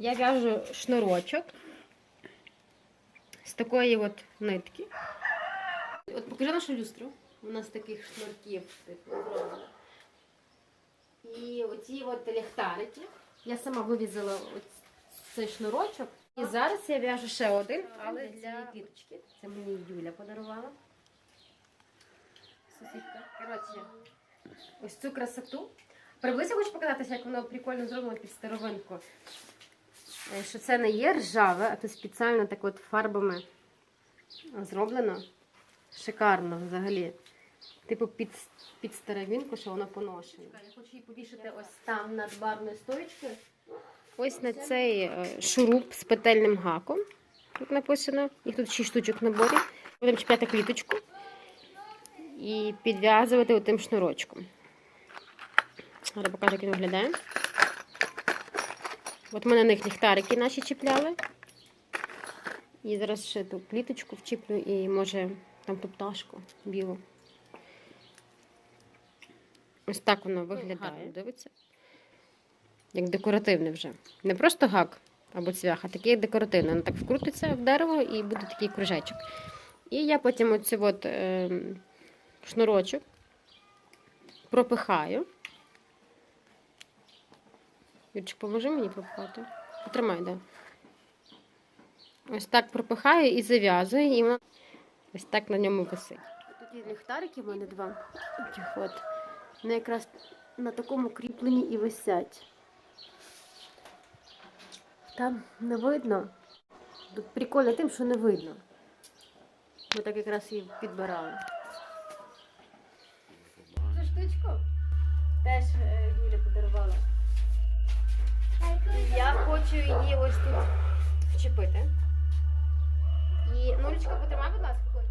Я в'яжу шнурочок з такої от нитки. От покажи нашу люстру. Вона з таких шнурків типу, зроблена. І оці от ліхтарики. Я сама вивізала цей шнурочок. І зараз я в'яжу ще один, але для квіточки. Це мені Юля подарувала. Сусідка. Коротше, ось цю красоту. Приблизно хочу показатися, як воно прикольно зроблено під старовинку. Е, Що це не є ржаве, а то спеціально так от фарбами зроблено. Шикарно взагалі. Типу під, під старовинку, що воно поношено. Я хочу її повішати ось там над барною стоєчкою. Ось на цей е, шуруп з петельним гаком. Тут написано. Їх тут 6 штучок в наборі. Будемо чіпляти кліточку і підв'язувати отим шнурочком. Зараз покажу, як він виглядає. От ми на них ліхтарики наші чіпляли. І зараз ще ту пліточку вчіплю і може там ту пташку білу. Ось так воно виглядає. Дивиться. Як декоративне вже. Не просто гак або цвях, а такий декоративний. Воно так вкрутиться в дерево і буде такий кружечок. І я потім оцю от, е, шнурочок пропихаю. Юрчик, поможи мені пропихати. Потримай, да. Ось так пропихаю і зав'язую, і ось так на ньому висить. Тут є ліхтарики в мене два. От. Вони якраз на такому кріпленні і висять. Там не видно. Тут прикольно тим, що не видно. Ми так якраз її підбирали. Цю штучку теж е, Юля подарувала. Ось тут вчепити. І Нулечка, потримай, будь ласка, котик.